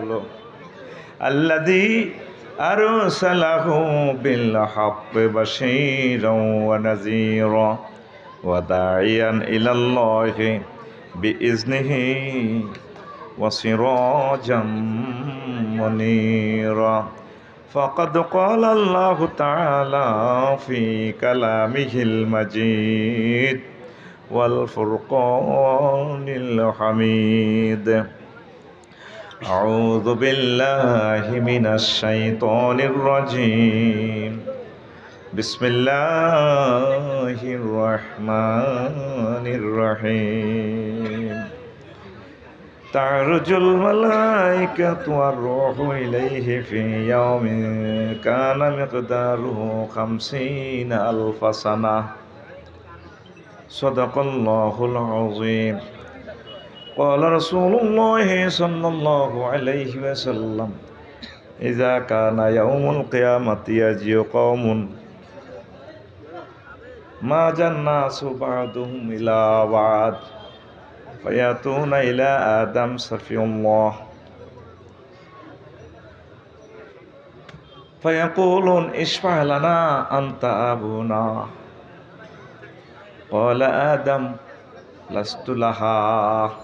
হলো الذي أرسله بالحق بشيرا ونذيرا وداعيا إلى الله بإذنه وسراجا منيرا فقد قال الله تعالى في كلامه المجيد والفرقان الحميد أعوذ بالله من الشيطان الرجيم بسم الله الرحمن الرحيم تعرج الملائكة والروح إليه في يوم كان مقداره خمسين ألف سنة صدق الله العظيم قال رسول الله صلى الله عليه وسلم إذا كان يوم القيامة يجي قوم ما الناس بعضهم إلى بعض فيأتون إلى آدم صفي الله. فيقولون اشفع لنا أنت أبونا. قال آدم لست لها.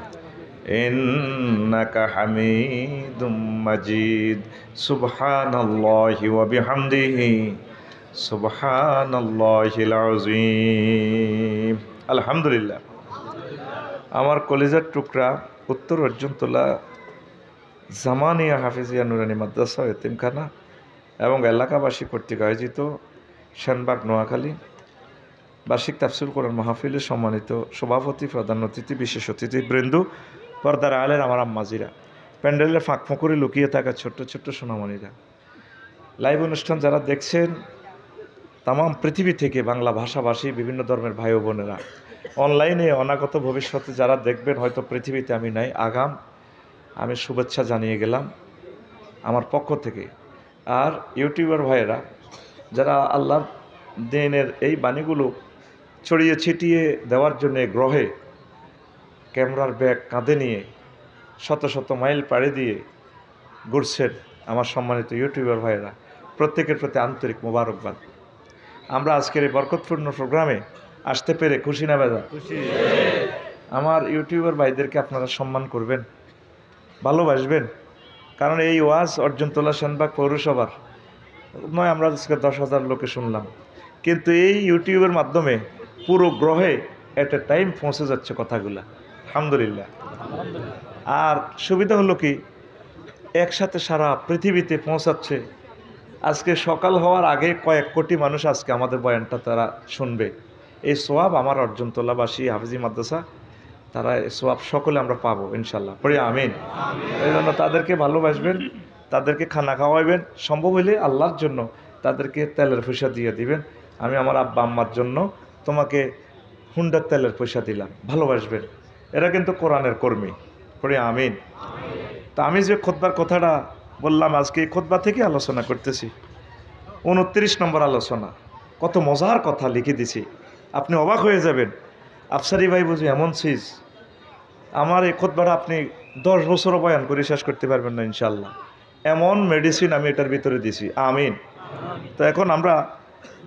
إنك حميد مجيد سبحان الله وبحمده سبحان الله العظيم الحمد لله আমার কলেজের টুকরা উত্তর অর্জুনতলা জামানিয়া হাফিজিয়া নুরানি মাদ্রাসা এতিমখানা এবং এলাকাবাসী কর্তৃক আয়োজিত সেনবাগ নোয়াখালী বার্ষিক তাফসিল করার মাহফিলের সম্মানিত সভাপতি প্রধান অতিথি বিশেষ অতিথি বৃন্দু পর্দার আলের আমার আম্মাজিরা। প্যান্ডেলের ফাঁক ফোঁকরে লুকিয়ে থাকা ছোট্ট ছোট্ট সোনামণিরা। লাইভ অনুষ্ঠান যারা দেখছেন তাম পৃথিবী থেকে বাংলা ভাষাভাষী বিভিন্ন ধর্মের ভাই বোনেরা। অনলাইনে অনাগত ভবিষ্যতে যারা দেখবেন, হয়তো পৃথিবীতে আমি নাই, আগাম। আমি শুভেচ্ছা জানিয়ে গেলাম আমার পক্ষ থেকে। আর ইউটিউবার ভাইয়েরা, যারা আল্লাহর দিনের এই বাণীগুলো ছড়িয়ে ছিটিয়ে দেওয়ার জন্য গ্রহে ক্যামেরার ব্যাগ কাঁধে নিয়ে শত শত মাইল পাড়ি দিয়ে ঘুরছেন আমার সম্মানিত ইউটিউবার ভাইয়েরা। প্রত্যেকের প্রতি আন্তরিক মোবারকবাদ। আমরা আজকের এই বরকতপূর্ণ প্রোগ্রামে আসতে পেরে খুশি না বেদা? আমার ইউটিউবার ভাইদেরকে আপনারা সম্মান করবেন ভালোবাসবেন কারণ এই ওয়াজ অর্জনতলা সেনবাগ পৌরসভার নয় আমরা আজকে দশ হাজার লোকে শুনলাম। কিন্তু এই ইউটিউবের মাধ্যমে পুরো গ্রহে এট এ টাইম পৌঁছে যাচ্ছে কথাগুলা। আলহামদুলিল্লাহ। আর সুবিধা হলো কি, একসাথে সারা পৃথিবীতে পৌঁছাচ্ছে। আজকে সকাল হওয়ার আগে কয়েক কোটি মানুষ আজকে আমাদের বয়ানটা তারা শুনবে। এই সোয়াব আমার অর্জনতলাবাসী হাফিজি মাদ্রাসা, তারা এই সোয়াব সকলে আমরা পাবো ইনশাল্লাহ। পড়ি আমিন। এই জন্য তাদেরকে ভালোবাসবেন, তাদেরকে খানা খাওয়াইবেন। সম্ভব হলে আল্লাহর জন্য তাদেরকে তেলের পয়সা দিয়ে দিবেন। আমি আমার আব্বা আম্মার জন্য তোমাকে হুন্ডার তেলের পয়সা দিলাম। ভালোবাসবেন। এরা কিন্তু কোরআনের কর্মী। পড়ি আমিন। তা আমি যে খোদবার কথাটা বললাম, আজকে এই খোদবা থেকে আলোচনা করতেছি। উনত্রিশ নম্বর আলোচনা। কত মজার কথা লিখে দিছি। আপনি অবাক হয়ে যাবেন, আফসারি ভাই বুঝি এমন চিজ। আমার এই খোদবাটা আপনি দশ বছরও বয়ান করে শেষ করতে পারবেন না ইনশাল্লাহ এমন মেডিসিন আমি এটার ভিতরে দিছি। আমিন। তো এখন আমরা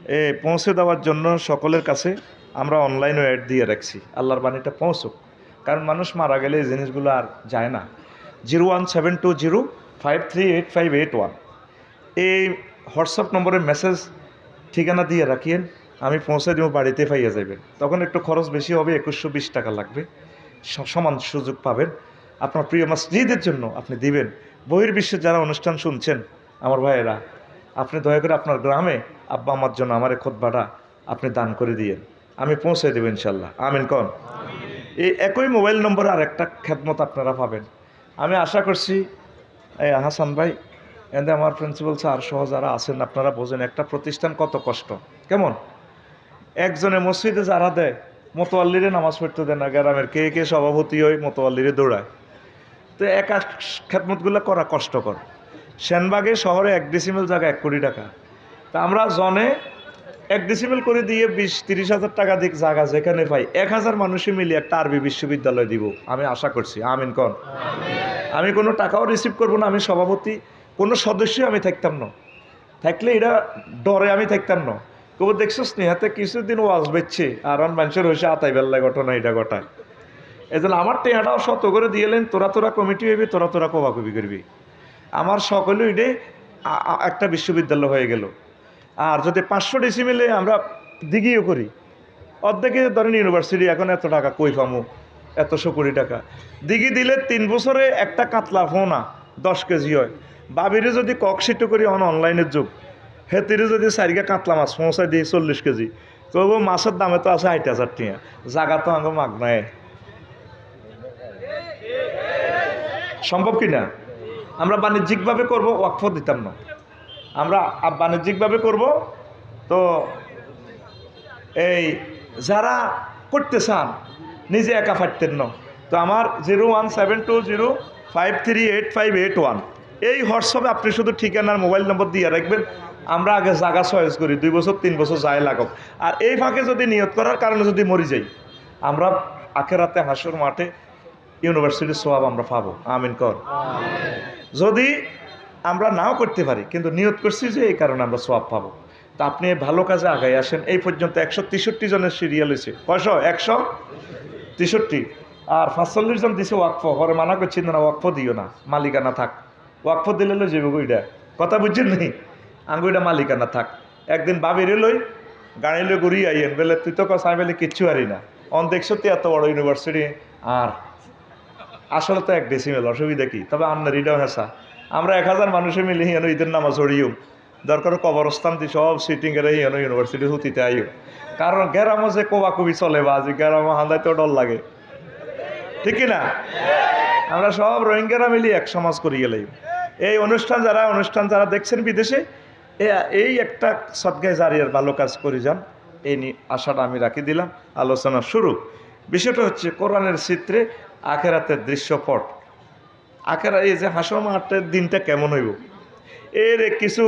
এ পৌঁছে দেওয়ার জন্য সকলের কাছে আমরা অনলাইনে অ্যাড দিয়ে রাখছি। আল্লাহর বাণীটা পৌঁছুক। কারণ মানুষ মারা গেলে এই জিনিসগুলো আর যায় না। Zero one seven two zero five three eight five eight one. এই হোয়াটসঅ্যাপ নম্বরে মেসেজ ঠিকানা দিয়ে রাখিয়েন, আমি পৌঁছে দিব, বাড়িতে পাইয়া যাবেন তখন একটু খরচ বেশি হবে, একুশশো বিশ টাকা লাগবে। সমান সুযোগ পাবেন। আপনার প্রিয় মসজিদের জন্য আপনি দিবেন। বহির্বিশ্বে যারা অনুষ্ঠান শুনছেন, আমার ভাইয়েরা, আপনি দয়া করে আপনার গ্রামে আব্বা আমার জন্য আমার খোদবাটা আপনি দান করে দিয়েন। আমি পৌঁছে দেবো ইনশাল্লাহ। আমিন কন। এই একই মোবাইল নম্বর আর একটা খেদমত আপনারা পাবেন। আমি আশা করছি, এই হাসান ভাই এতে আমার প্রিন্সিপাল স্যার সহ যারা আছেন, আপনারা বোঝেন একটা প্রতিষ্ঠান কত কষ্ট। কেমন? একজনে মসজিদে যারা দেয়, মোতোয়াল্লিরে নামাজ পড়তে দেয় না, গ্রামের কে কে সভাপতি হয়, মোতোয়াল্লিরে দৌড়ায়। তো একা খেদমতগুলো করা কষ্টকর। সেনবাগে শহরে এক ডিসিমেল জায়গা এক কোটি টাকা। তা আমরা জনে এক ডিসিমেল করে দিয়ে বিশ তিরিশ হাজার টাকা দিক জায়গা যেখানে পাই এক হাজার মানুষে মিলিয়ে একটা আরবি বিশ্ববিদ্যালয় দিব। আমি আশা করছি। আমিন কন। আমি কোনো টাকাও রিসিভ করব না। আমি সভাপতি। কোনো সদস্যই আমি থাকতাম না। থাকলে এটা ডরে আমি থাকতাম না। কেউ দেখছ স্নেহাতে কিছুদিন ওয়াজ বেচছে। আর অন মানুষের হয়েছে আতাই বেল্লায় ঘটনা এটা ঘটায়। এই জন্য আমার টেহাটাও শত করে দিয়েলেন তোরা তোরা কমিটি হইবি তোরা তোরা কবাকবি করবি। আমার সকলে এটাই একটা বিশ্ববিদ্যালয় হয়ে গেল। আর যদি পাঁচশো ডিসিমিলে আমরা দিঘিও করি, অর্ধেকে ধরেন ইউনিভার্সিটি এখন এত টাকা কই পামু? এতশো কোটি টাকা। দিঘি দিলে তিন বছরে একটা কাতলা ফোনা দশ কেজি হয়। বাবিরে যদি কক সিটু করি অন অনলাইনের যুগ, হেতিরে যদি চারিগা কাতলা মাছ পৌঁছায় দিই চল্লিশ কেজি তবু মাছের দামে তো আছে ষাট হাজার টিয়া জাগা তো আঙ্গ মাগ নাই সম্ভব কি না? আমরা বাণিজ্যিকভাবে করব, ওয়াকফ দিতাম না। আমরা বাণিজ্যিকভাবে করব। তো এই যারা করতে চান নিজে একা ফাটতেন না। তো আমার zero one seven two zero five three eight five eight one. এই হোয়াটসঅ্যাপে আপনি শুধু ঠিকানার মোবাইল নম্বর দিয়ে রাখবেন। আমরা আগে জায়গা চয়েস করি দুই বছর তিন বছর যায় লাগুক। আর এই ফাঁকে যদি নিয়ত করার কারণে যদি মরি যাই আমরা আখের আখেরাতে হাসর মাঠে ইউনিভার্সিটির সোয়াব আমরা পাবো। আমিন কর। যদি আমরা নাও করতে পারি, কিন্তু নিয়ত করছি যে এই কারণে আমরা সোয়াব পাবো। তা আপনি ভালো কাজে আগায় আসেন। এই পর্যন্ত একশো তেষট্টি জনের সিরিয়াল হয়েছে কয়শো? একশো তেষট্টি। আর পাঁচচল্লিশ জন দিছে ওয়াকফ। পরে মানা করছি না ওয়াকফ দিও না। মালিকানা থাক। ওয়াকফ দিলে লই যাবে ওইটা কথা বুঝছেন নি? আঙ্গুইটা মালিকানা থাক। একদিন বাবিরে লই, গাড়ি লই ঘুরিয়ে আইয়েন। বলে, তুই তো কসাই বলে, কিচ্ছু হারি না। অন দেখছ তুই এত বড় ইউনিভার্সিটি আর আসলে তো এক ডেসিমেল অসুবিধা কি? তবে আন্নার এটাও হেসা। আমরা এক হাজার মানুষে মিলে হিয়ানো ঈদের নামাজ হরিও দরকার কবরস্থান দি সব সিটিং এর হিয়ানো ইউনিভার্সিটি হুতিতে আইও। কারণ গেরামো যে কোবাকুবি চলে, বা আজি গেরামো হান্দাইতে ডর লাগে। ঠিক না? আমরা সব রোহিঙ্গারা মিলি এক সমাজ করি গেলেই এই অনুষ্ঠান যারা অনুষ্ঠান যারা দেখছেন বিদেশে এই একটা সদ্গায় জারিয়ার ভালো কাজ করে যান। এই নিয়ে আশাটা আমি রাখি দিলাম। আলোচনা শুরু। বিষয়টা হচ্ছে কোরআনের চিত্রে আখেরাতের দৃশ্যপট। আখেরা এই যে হাসর মাঠের দিনটা কেমন হইব? এর কিছু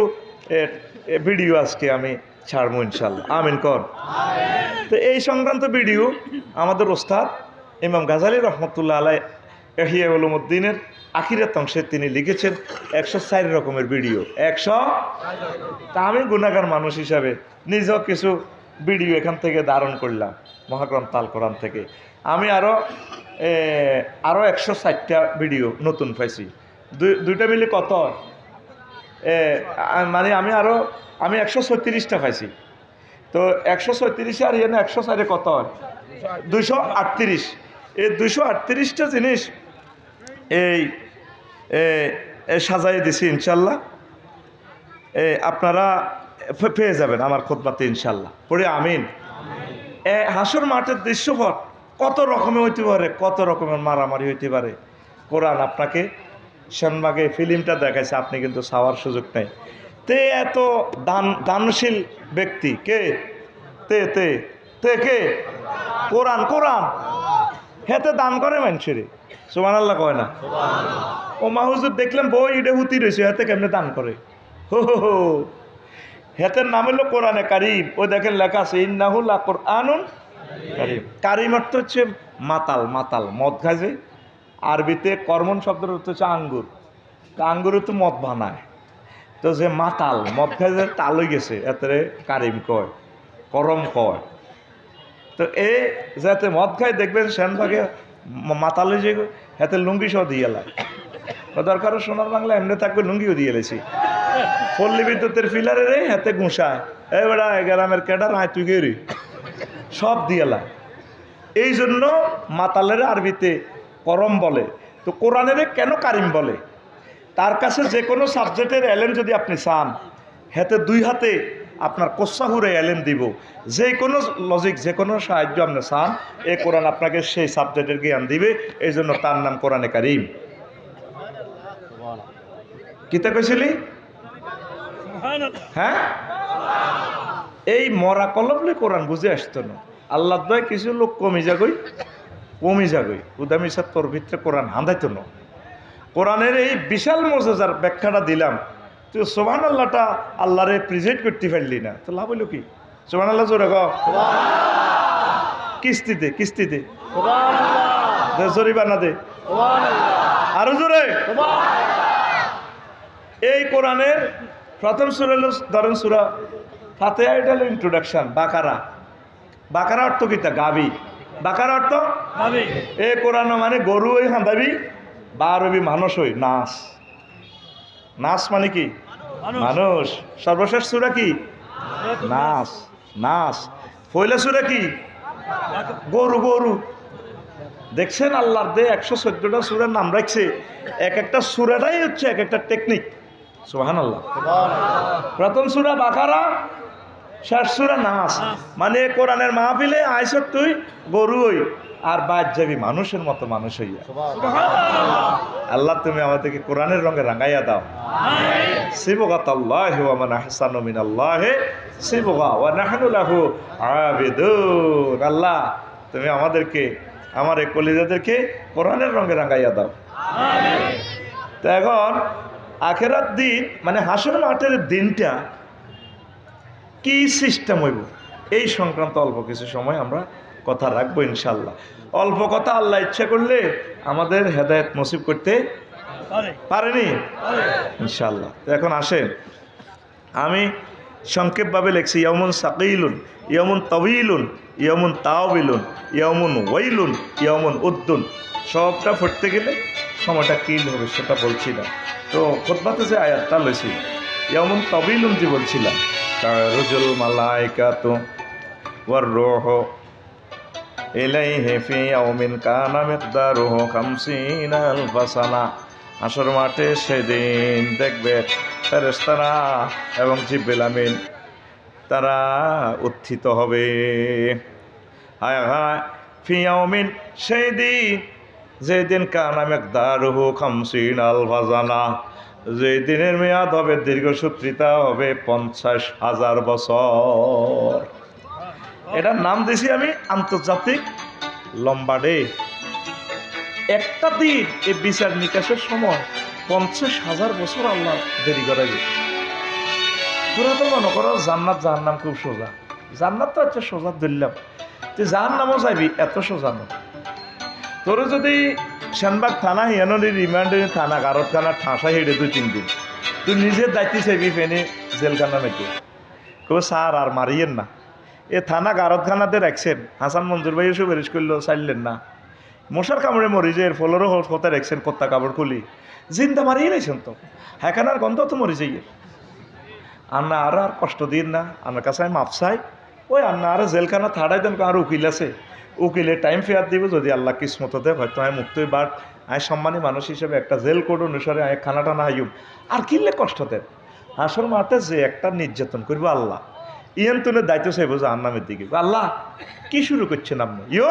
ভিডিও আজকে আমি ছাড়বো ইনশাল্লাহ আমিন কর। তো এই সংক্রান্ত ভিডিও আমাদের ওস্তাদ ইমাম গাজালি রহমতুল্লাহ আলাই এহিয়া উলুমুদ্দিনের আখিরাত অংশে তিনি লিখেছেন একশো চার রকমের ভিডিও। একশো তা আমি গুণাগার মানুষ হিসাবে নিজেও কিছু ভিডিও এখান থেকে ধারণ করলাম, মহাগ্রন্থ তাল কোরআন থেকে। আমি আরও আরও একশো ষাটটা ভিডিও নতুন পাইছি। দুই, দুইটা মিলে কত? মানে আমি আরও আমি একশো ছত্রিশটা পাইছি। তো একশো ছত্রিশে আর এনে একশো চারে কত? হয় দুইশো আটত্রিশ। এই দুইশো আটত্রিশটা জিনিস এই সাজাই দিছি ইনশাল্লাহ। আপনারা পেয়ে যাবেন আমার খোদবাতে ইনশাল্লাহ। পড়ে আমিন। হাসর মাঠের দৃশ্যপট। কত রকমের হইতে পারে কত রকমের মারামারি হইতে পারে। কোরআন আপনাকে সেনবাগে ফিল্মটা দেখাইছে আপনি কিন্তু চাওয়ার সুযোগ নেই। তে এত দান দানশীল ব্যক্তি কে? তে তে তে কে? কোরআন কোরআন। হেতে দান করে মানুষের। সুমান আল্লাহ কয় না? ও মাহুজুর দেখলাম বই ইডে হুতি রয়েছে হাতে কেমনে দান করে? হো হো হো। হেতের নাম হলো কোরআনে কারিম। ও দেখেন লেখা আছে ইন্নাহুল্লাহ কোরআনুন কারিম। অর্থ হচ্ছে মাতাল মাতাল, মদ খাজে আরবিতে কর্মন শব্দের অর্থ হচ্ছে আঙ্গুর। আঙ্গুরে তো মদ বানায়। তো যে মাতাল, মদ খাজে তাল হয়ে গেছে এতে কারিম কয়, করম কয়। তো এ যাতে মদ খায়, দেখবেন সেনভাগে মাতালে যে হাতে লুঙ্গি সহ দিয়ে এলাই ও দরকার সোনার বাংলা এমনি থাকবে লুঙ্গিও দিয়ে এলেছি পল্লী বিদ্যুতের ফিলারে রে, হাতে ঘুষায় এই বেড়া গ্রামের কেডার, হায় তুই গেরি সব দিয়েলা এই জন্য মাতালের আরবিতে করম বলে। তো কোরআনের কেন কারিম বলে? তার কাছে যে কোনো সাবজেক্টের এলেম যদি আপনি চান হাতে দুই হাতে আপনার কোসাহুরে এলেম দিব। যে কোনো লজিক যে কোনো সাহায্য আপনি চান এই কোরআন আপনাকে সেই সাবজেক্টের জ্ঞান দিবে। এই জন্য তার নাম কোরআনে কারিম। কিতা কইছিলি? হ্যাঁ? এই মরা কলবলে কোরআন বুঝে আসতো না। আল্লাহ দয় কিছু লোক কমি যাগই কমি যাগই। উদামি সাত তোর ভিতরে কোরআন হাঁদাইতো না। কোরআনের এই বিশাল মজার ব্যাখ্যাটা দিলাম। তুই সোহান আল্লাহটা আল্লাহরে প্রেজেন্ট করতে পারলি না। তো লাভ হইল কি? সোহান আল্লাহ জোরে কিস্তিতে কিস্তিতে। দে জরিমানা দে। আরও জোরে। এই কোরআনের প্রথম সুরা হলো ধরেন সুরা ফাতেহা এটা হলো ইন্ট্রোডাকশন বাকারা। বাকারা অর্থ কিতা গাবি। বাকারা অর্থ? এ কোরআন মানে গরু ওই হাঁদাবি বারবি মানুষ ওই নাচ নাচ মানে কি? মানুষ। সর্বশেষ সুরা কি? নাচ নাচ পয়লা সুরা কি? গরু গরু। দেখছেন আল্লাহর দে একশো চোদ্দটা সুরের নাম রাখছে। এক একটা সুরাটাই হচ্ছে এক একটা টেকনিক সোহান আল্লাহ প্রথম সুরা বাকারা শেষ সুরা নাচ মানে কোরআনের মাহফিলে আইসক তুই গরু হই আর বাদ যাবি মানুষের মতো মানুষ হইয়া। আল্লাহ তুমি আমাদেরকে কোরআনের রঙে রাঙাইয়া দাও। সিবগাত আল্লাহ মান আহসানু মিনাল্লাহ সিবগা ওয়া নাহনু লাহু আল্লাহ তুমি আমাদেরকে আমার এই কলিজাদেরকে কোরআনের রঙে রাঙাইয়া দাও। তো এখন আখেরাত দিন মানে হাসর মাঠের দিনটা কি সিস্টেম হইব? এই সংক্রান্ত অল্প কিছু সময় আমরা কথা রাখব ইনশাল্লাহ অল্প কথা আল্লাহ ইচ্ছা করলে আমাদের হেদায়েত নসিব করতে পারেনি? ইনশাল্লাহ এখন আসেন। আমি সংক্ষেপভাবে লিখছি ইয়মুন সাকিলুন ইয়মুন তবিলুন ইয়মুন তাওবিলুন ইয়মুন ওয়াইলুন ইয়মুন উদ্দুন। সবটা পড়তে গেলে সময়টা কিল হবে সেটা বলছি না তো খোদবাতে যে আয়াতটা লইছি ইয়মুন তবিলুন যে বলছিলাম রুজুল মালাইকা তো ওয়ার রোহ ইলাইহি ফি ইয়াউমিন কানা মিকদারুহু 50 আলফা সানা আসর মাঠে সেদিন দেখবে ফেরেশতারা এবং জিব্রিল আমিন তারা উত্থিত হবে। হায় হায়, ফি ইয়াউমিন দিন যেদিন কানা মিকদারুহু 50 আলফা সানা যে দিনের মেয়াদ হবে দীর্ঘসূত্রিতা হবে পঞ্চাশ হাজার বছর। এটার নাম দিয়েছি আমি আন্তর্জাতিক লম্বা ডে। একটা দিন এই বিচার নিকাশের সময় পঞ্চাশ হাজার বছর আল্লাহ দেরি করাবে তোরা তো মনে করো, জান্নাত জাহার নাম খুব সোজা। জান্নাত তো হচ্ছে সোজা ধরলাম। তুই জাহার নামও যাবি এত সোজা না তোর যদি সেনবাগ থানা হিয়ানি রিমান্ডে থানা গারত খানা ঠাঁসা হেঁটে তিন দিন তুই নিজের দায়িত্ব চাইবি ফেনে জেলখানা মেটে। কেউ স্যার আর মারিয়েন না। এ থানা গারতখানাতে রাখছেন হাসান মঞ্জুর ভাই সুপারিশ করল চাইলেন না। মশার কামড়ে মরি যে এর ফলেরও হতে রাখছেন কত্তা কাপড় খুলি। জিন্দা মারিয়ে রাখছেন তো। হ্যাকানার গন্ধ তো মরি যাই আন্না আর আর কষ্ট দিন না। আমার কাছে আমি মাপ চাই ওই আন্না আর জেলখানা থাড়াই দেন আর উকিল আছে। উকিলে টাইম ফেয়ার দিব যদি আল্লাহ কিসমত দেয়, হয়তো আমি মুক্তই বাট আমি সম্মানী মানুষ হিসেবে একটা জেল কোড অনুসারে আমি খানাটা না আইম আর কিনলে কষ্ট দেন? হাসর মাঠে যে একটা নির্যাতন করব আল্লাহ, ইয়ান তুলে দায়িত্ব চাইব যে আন্নামের দিকে আল্লাহ, কি শুরু করছেন আপনি? ইয়ো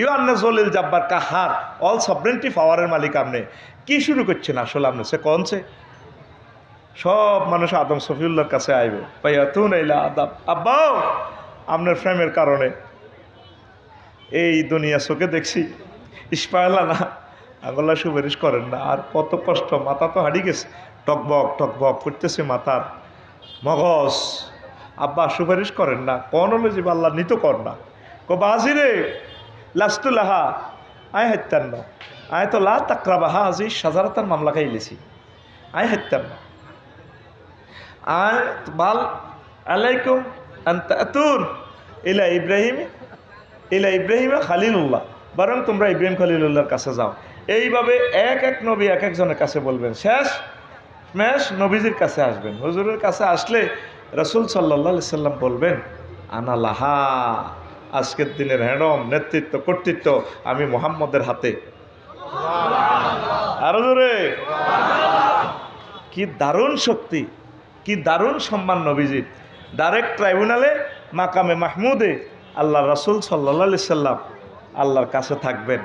ইউ আন্না জলিল জাব্বার কাহার অল সবরেন্টি পাওয়ারের মালিক আপনি। কি শুরু করছেন আসলে আপনি? সে কনছে সব মানুষ আদম সফিউল্লার কাছে আইবে। ভাইয়া তুন এলা আদাব। আব্বাও, আপনার ফ্রেমের কারণে। এই দুনিয়া চোখে দেখছি। ইস্পায়লা না আগল্লা সুপারিশ করেন না। আর কত কষ্ট, মাথা তো হারিয়ে গেছে। টকবক টকবক করতেছে মাথার মগজ। আব্বা, সুপারিশ করেন না। কন হলো যে আল্লাহ নিত কর না। কো বাজি রে লাস্তুলাহা আয় হাত্যান না আয় তো লা তাকরা হা, আজি সাজারাতার মামলা খাইলেছি আয় হাত্যান না আয়, বাল আলাইকুম আন্তাতুন ইলা ইব্রাহিম ইলা ইব্রাহিমা খালিলুল্লাহ। বরং তোমরা ইব্রাহিম খালিলুল্লাহর কাছে যাও। এইভাবে এক এক নবী এক একজনের কাছে বলবেন শেষ শেষমেশ নবীজির কাছে আসবেন। হুজুরের কাছে আসলে রসুল সাল্লাহ সাল্লাম বলবেন আনা লাহা আজকের দিনের হ্যাডম নেতৃত্ব কর্তৃত্ব আমি মোহাম্মদের হাতে। আরও জোরে। কি দারুণ শক্তি কি দারুণ সম্মান নবীজির। ডাইরেক্ট ট্রাইব্যুনালে মাকামে মাহমুদে আল্লাহ রসুল সাল্লা সাল্লাম আল্লাহর কাছে থাকবেন।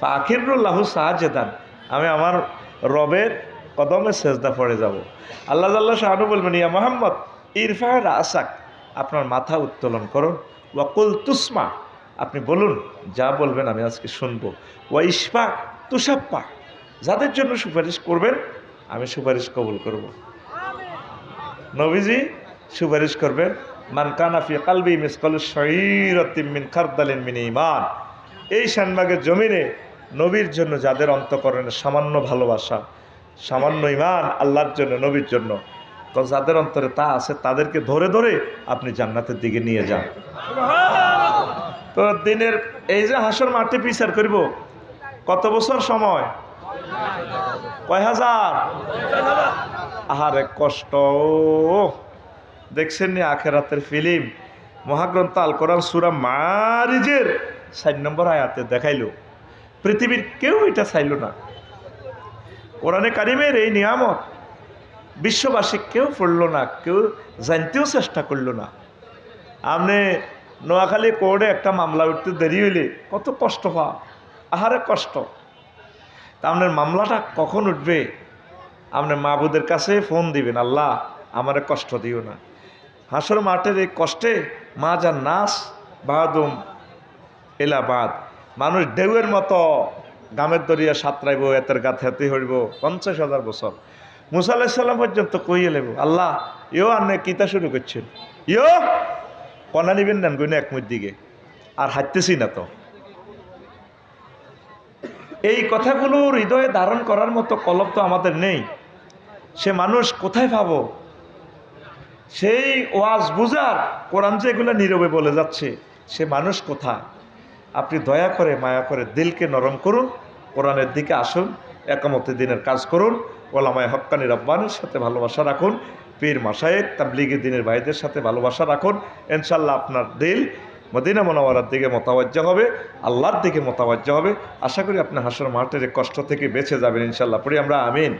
আখিরুল্লাহ সাহাজেদান আমি আমার রবের কদমে সেজদা পড়ে যাব। আল্লাহ আল্লাহ শাহানু বলবেন ইয়া মোহাম্মদ ইরফা আসাক আপনার মাথা উত্তোলন করুন। ওয়াকুল তুসমা। আপনি বলুন যা বলবেন আমি আজকে শুনব। ওয়া ইস্পা তুষাপ্পা যাদের জন্য সুপারিশ করবেন আমি সুপারিশ কবুল করব। নবীজি সুপারিশ করবেন মান কানাফি কালবি মিসকল শরীরতিমিন খারদালিন মিন ইমান এই শানবাগের জমিনে নবীর জন্য যাদের অন্তকরণে সামান্য ভালোবাসা, সামান্য ইমান আল্লাহর জন্য, নবীর জন্য তো যাদের অন্তরে তা আছে, তাদেরকে ধরে ধরে আপনি জান্নাতের দিকে নিয়ে যান। তো দিনের এই যে হাসর মাঠে বিচার করিব, কত বছর সময়? কয় হাজার? আহারে কষ্ট। দেখছেন নি আখেরাতের ফিল্ম? মহাগ্রন্থ আল কোরআন সুরা মারিজের ষাট নম্বর আয়াতে দেখাইল। পৃথিবীর কেউ এটা চাইল না। কোরআনে কারিমের এই নিয়ামত বিশ্ববাসী কেউ পড়ল না, কেউ জানতেও চেষ্টা করল না। আপনি নোয়াখালী কোর্টে একটা মামলা উঠতে দেরি হইলে কত কষ্ট হওয়া, আহারে কষ্ট। তা আপনার মামলাটা কখন উঠবে? আপনি মাহবুদের কাছে ফোন দিবেন, আল্লাহ আমারে কষ্ট দিও না। হাসর মাঠের এই কষ্টে মা যার নাস বাহাদুম এলাবাদ মানুষ ঢেউয়ের মতো গামের দরিয়া সাঁতরাইব, এতের গাথে হাতে হইব, পঞ্চাশ হাজার বছর। মুসা আলাহিসাল্লাম পর্যন্ত কইয়ে লেব আল্লাহ ইও আর কিতা শুরু করছেন? ইও কনা নিবেন নেন গুনে একমুর দিকে আর হাঁটতেছি না তো। এই কথাগুলো হৃদয়ে ধারণ করার মতো কলব তো আমাদের নেই। সে মানুষ কোথায় পাবো? সেই ওয়াজ বুঝার কোরআন যে এগুলো নীরবে বলে যাচ্ছে সে মানুষ কোথায়? আপনি দয়া করে মায়া করে দিলকে নরম করুন কোরআনের দিকে আসুন একামতে দিনের কাজ করুন ওলামায় হক্কানি রব্বানের সাথে ভালোবাসা রাখুন পীর মাসায়েক তাবলিগি দিনের ভাইদের সাথে ভালোবাসা রাখুন। ইনশাল্লাহ আপনার দিল মদিনা মনোয়ারার দিকে মোতাবাজ্য হবে আল্লাহর দিকে মোতাবাজ্য হবে। আশা করি আপনি হাসর মাঠের কষ্ট থেকে বেঁচে যাবেন ইনশাল্লাহ পড়ি আমরা আমিন।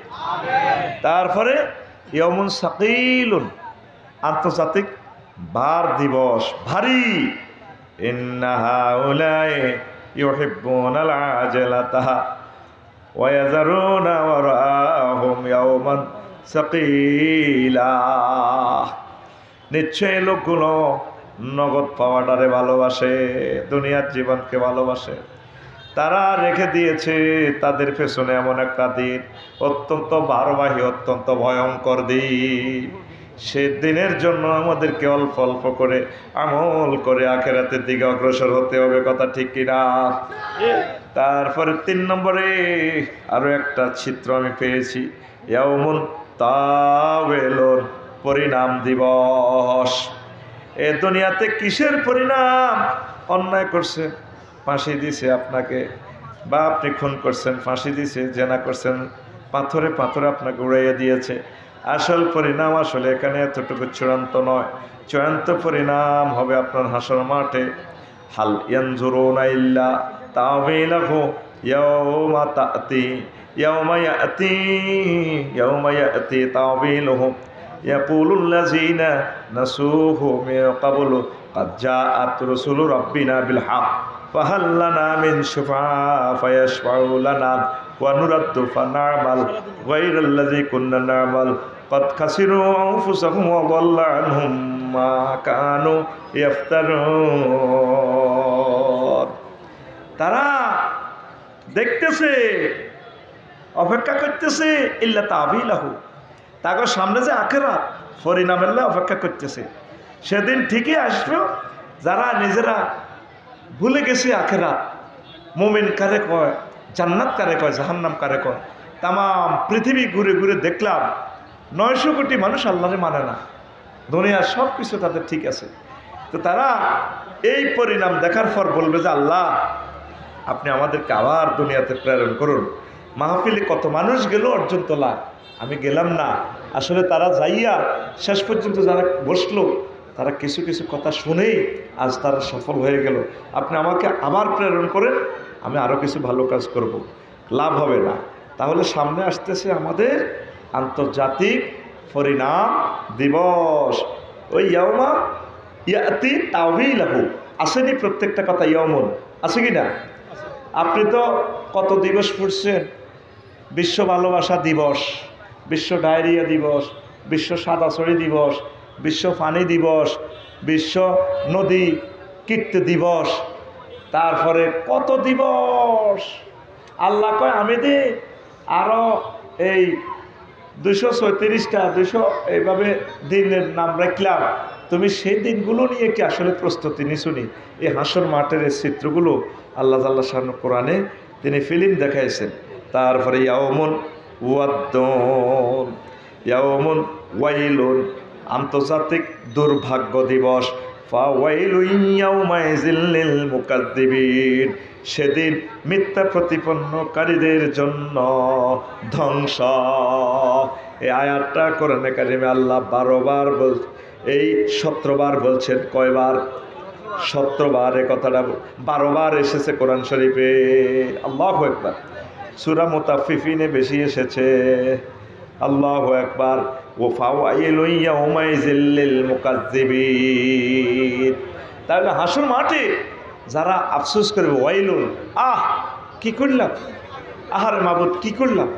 তারপরে ইয়মুন সাকিলুন। আন্তর্জাতিক বার দিবস, ভারী। নিশ্চয় লোকগুলো নগদ পাওয়াটারে ভালোবাসে, দুনিয়ার জীবনকে ভালোবাসে। তারা রেখে দিয়েছে তাদের পেছনে এমন একটা দিন, অত্যন্ত বারবাহী অত্যন্ত ভয়ঙ্কর দিন। সে দিনের জন্য আমাদেরকে অল্প অল্প করে আমল করে আখেরাতের দিকে অগ্রসর হতে হবে, কথা ঠিক কিনা? তারপরে তিন নম্বরে আরও একটা চিত্র আমি পেয়েছি পরিণাম দিবস। এ দুনিয়াতে কিসের পরিণাম? অন্যায় করছে, ফাঁসি দিছে আপনাকে, বা আপনি খুন করছেন, ফাঁসি দিছে, জেনা করছেন, পাথরে পাথরে আপনাকে উড়াইয়া দিয়েছে। আসল পরিণাম আসলে এখানে এতটুকু চূড়ান্ত নয় চূড়ান্ত পরিণাম হবে আপনার হাসর মাঠে হাল ইয়ানজুরুনা ইল্লা তাওয়িলাহু ইয়াওমা তাতি ইয়াওমা ইয়াতি ইয়াওমা ইয়াতি তাওয়িলুহু يقول الذين نسوه من قبل قد جاءت رسل ربنا بالحق فهل لنا من شفعاء فيشفعوا لنا ونرد فنعمل غير الذي كنا نعمل قد خسروا أنفسهم وضل عنهم ما كانوا يفترون তারা দেখতেছে অপেক্ষা করতেছে ইল্লা তাবিলাহু তাকে সামনে যে আখেরা পরিণামেল্লা অপেক্ষা করতেছে সেদিন ঠিকই আসবে যারা নিজেরা ভুলে গেছে আখেরা মুমিন কারে কয় জান্নাত কারে কয় জাহান্নাম কারে কয় তাম পৃথিবী ঘুরে ঘুরে দেখলাম নয়শো কোটি মানুষ আল্লাহরে মানে না। দুনিয়ার সব কিছু তাদের ঠিক আছে। তো তারা এই পরিণাম দেখার পর বলবে যে, আল্লাহ, আপনি আমাদেরকে আবার দুনিয়াতে প্রেরণ করুন। মাহফিলে কত মানুষ গেল অর্জন তোলা। আমি গেলাম না। আসলে তারা যাইয়া শেষ পর্যন্ত যারা বসল, তারা কিছু কিছু কথা শুনেই আজ তারা সফল হয়ে গেল। আপনি আমাকে আবার প্রেরণ করেন, আমি আরও কিছু ভালো কাজ করব। লাভ হবে না। তাহলে সামনে আসতেছে আমাদের আন্তর্জাতিক পরিণাম দিবস। ওই ইয়ামা ইয়াতি তাওহি লাহু আসেনি প্রত্যেকটা কথা ইয়মন আছে কি না? আপনি তো কত দিবস পড়ছেন? বিশ্ব ভালোবাসা দিবস, বিশ্ব ডায়রিয়া দিবস, বিশ্ব সাদাছড়ি দিবস, বিশ্ব পানি দিবস, বিশ্ব নদী কীর্তি দিবস। তারপরে কত দিবস? আল্লাহ কয়, আমি দে আরও এই দুশো ছয়ত্রিশটা দুশো এইভাবে দিনের নাম রাখলাম। তুমি সেই দিনগুলো নিয়ে কি আসলে প্রস্তুতি নিশুনি এই হাসর মাঠের এই চিত্রগুলো আল্লাহ তাল্লাহ শাহ কোরআনে তিনি ফিল্ম দেখাইছেন। তারপরে ইয়াওমন ওয়াদ্দন ইয়াওমন ওয়াইলুন, আন্তর্জাতিক দুর্ভাগ্য দিবস। সেদিন মিথ্যা প্রতিপন্নকারীদের জন্য ধ্বংস। এই আয়াতটা কোরআনে কারিমে আল্লাহ বারোবার বল, এই সতেরোবার বলছেন, কয়বার? সতেরোবার এ কথাটা বারোবার এসেছে কোরআন শরীফে। আল্লাহ একবার সুরা মোতাফিফিনে বেশি এসেছে। আল্লাহ একবার তাহলে হাসুর মাঠে যারা আফসোস করবে, ওয়াইলুন, আহ, কি করলাম? আহার মাবুদ, কি করলাম?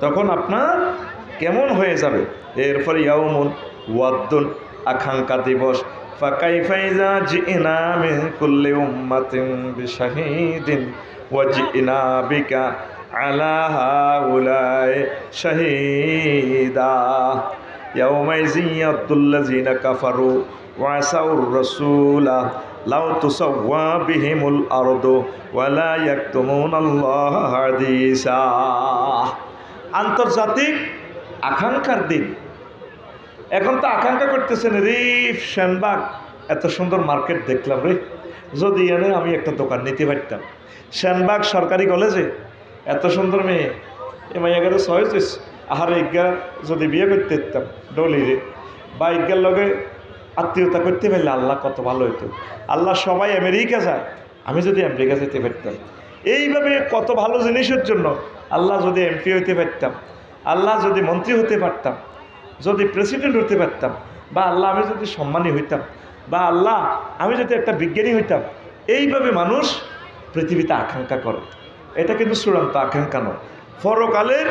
তখন আপনার কেমন হয়ে যাবে? এরপরে ইয়াউমুন ওয়াদ্দুন, আকাঙ্ক্ষা দিবস। ফাকাইফাইজা জিনা মিন কুল্লি উম্মাতিন বিশাহিদিন, ওয়া জিনা বিকা আলা হাউলাই শাহিদা ইয়াউমাইজি ইয়াদুল্লাযিনা কাফারু ওয়া সাউর রাসূলা লাউ তুসাওয়া বিহিমুল আরদু ওয়া লা ইয়াকতুমুনাল্লাহা হাদিসা আন্তর্জাতিক আকাঙ্ক্ষার দিন। এখন তো আকাঙ্ক্ষা করতেছেন রিফ শ্যানবাগ এত সুন্দর মার্কেট দেখলাম রে। যদি এনে আমি একটা দোকান নিতে পারতাম। শ্যানবাগ সরকারি কলেজে এত সুন্দর মেয়ে। এ মাইয়া গেলে ছয় আহার ইজ্ঞা যদি বিয়ে করতে দিতাম ডলি রে বা ইজ্ঞার লগে আত্মীয়তা করতে পারলে আল্লাহ কত ভালো হইতো। আল্লাহ সবাই আমেরিকা যায়, আমি যদি আমেরিকা যেতে পারতাম। এইভাবে কত ভালো জিনিসের জন্য আল্লাহ যদি এমপি হইতে পারতাম, আল্লাহ যদি মন্ত্রী হতে পারতাম, যদি প্রেসিডেন্ট হতে পারতাম, বা আল্লাহ আমি যদি সম্মানী হইতাম, বা আল্লাহ আমি যদি একটা বিজ্ঞানী হইতাম, এইভাবে মানুষ পৃথিবীতে আকাঙ্ক্ষা করে। এটা কিন্তু চূড়ান্ত আকাঙ্ক্ষা নয় পরকালের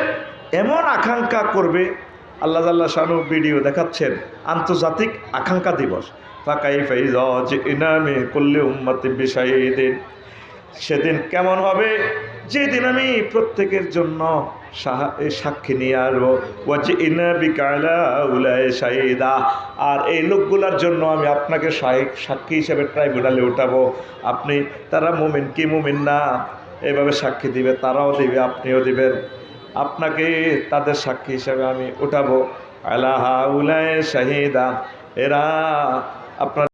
এমন আকাঙ্ক্ষা করবে, আল্লাহ আল্লাহ শানু ভিডিও দেখাচ্ছেন, আন্তর্জাতিক আকাঙ্ক্ষা দিবস। ফাঁকাই ফাইজ ইনামে করলে উম্মাতে বিষয় দিন সেদিন কেমন হবে? যেদিন আমি প্রত্যেকের জন্য সাক্ষী নিয়ে আসব। ওয়াজে ইনা বিকালা উলায় শাহিদা। আর এই লোকগুলার জন্য আমি আপনাকে সাক্ষী হিসেবে ট্রাইব্যুনালে উঠাবো। আপনি তারা মুমিন কি মুমিন না? এভাবে সাক্ষী দিবে, তারাও দিবে, আপনিও দিবেন। আপনাকে তাদের সাক্ষী হিসাবে আমি উঠাবো। আলাহা উলায় শাহিদা, এরা আপনার